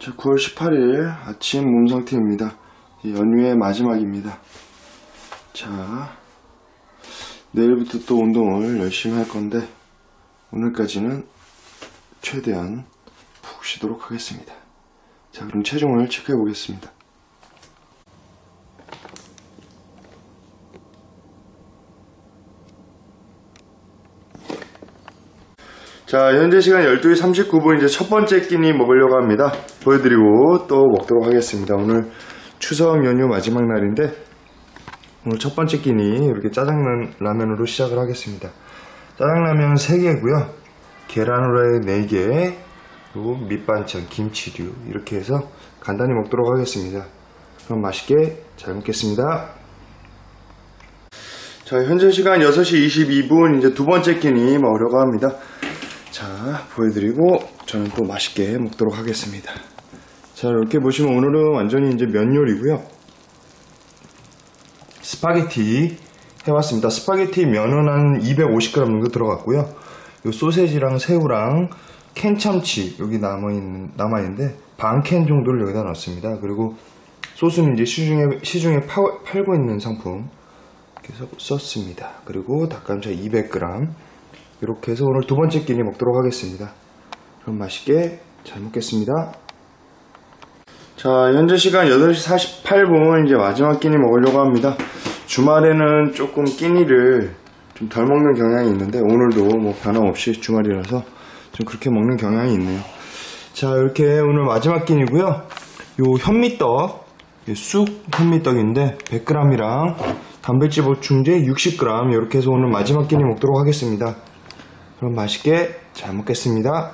자, 9월 18일 아침 몸 상태입니다. 이 연휴의 마지막입니다. 자, 내일부터 또 운동을 열심히 할 건데, 오늘까지는 최대한 푹 쉬도록 하겠습니다. 자, 그럼 체중을 체크해 보겠습니다. 자, 현재 시간 12시 39분 이제 첫 번째 끼니 먹으려고 합니다. 보여드리고 또 먹도록 하겠습니다. 오늘 추석 연휴 마지막 날인데 오늘 첫 번째 끼니 이렇게 짜장라면으로 시작을 하겠습니다. 짜장라면 3개고요. 계란 후라이 4개, 그리고 밑반찬, 김치류 이렇게 해서 간단히 먹도록 하겠습니다. 그럼 맛있게 잘 먹겠습니다. 자, 현재 시간 6시 22분 이제 두 번째 끼니 먹으려고 합니다. 자, 보여드리고 저는 또 맛있게 먹도록 하겠습니다. 자, 이렇게 보시면 오늘은 완전히 이제 면 요리고요. 스파게티 해왔습니다. 스파게티 면은 한 250g 정도 들어갔고요. 요 소세지랑 새우랑 캔 참치 여기 남아있는, 남아있는데 반 캔 정도를 여기다 넣었습니다. 그리고 소스는 이제 시중에, 시중에 파, 팔고 있는 상품 이렇게 써- 썼습니다. 그리고 닭감살 200g 이렇게 해서 오늘 두 번째 끼니 먹도록 하겠습니다. 그럼 맛있게 잘 먹겠습니다. 자, 현재 시간 8시 48분 이제 마지막 끼니 먹으려고 합니다. 주말에는 조금 끼니를 좀 덜 먹는 경향이 있는데 오늘도 뭐 변함없이 주말이라서 좀 그렇게 먹는 경향이 있네요. 자, 이렇게 오늘 마지막 끼니고요. 요 현미떡, 이쑥 현미떡인데 100g이랑 단백질 보충제 60g 이렇게 해서 오늘 마지막 끼니 먹도록 하겠습니다. 그럼 맛있게 잘 먹겠습니다.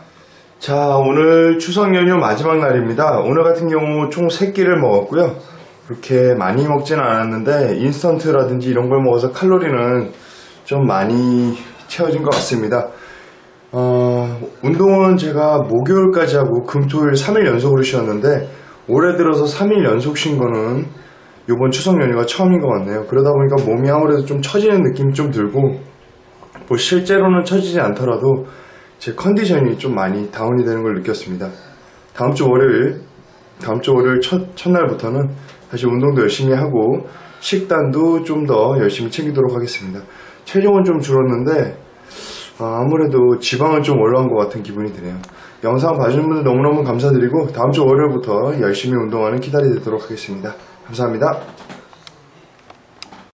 자, 오늘 추석 연휴 마지막 날입니다. 오늘 같은 경우 총 3끼를 먹었고요. 그렇게 많이 먹지는 않았는데 인스턴트라든지 이런 걸 먹어서 칼로리는 좀 많이 채워진 것 같습니다. 어, 운동은 제가 목요일까지 하고 금토일 3일 연속으로 쉬었는데 올해 들어서 3일 연속 쉰 거는 이번 추석 연휴가 처음인 것 같네요. 그러다 보니까 몸이 아무래도 좀 처지는 느낌이 좀 들고 뭐 실제로는 처지지 않더라도 제 컨디션이 좀 많이 다운이 되는 걸 느꼈습니다. 다음 주 월요일, 다음 주 월요일 첫, 첫날부터는 다시 운동도 열심히 하고 식단도 좀 더 열심히 챙기도록 하겠습니다. 체중은 좀 줄었는데 아, 아무래도 지방은 좀 올라온 것 같은 기분이 드네요. 영상 봐주신 분들 너무너무 감사드리고 다음 주 월요일부터 열심히 운동하는 키다리 되도록 하겠습니다. 감사합니다.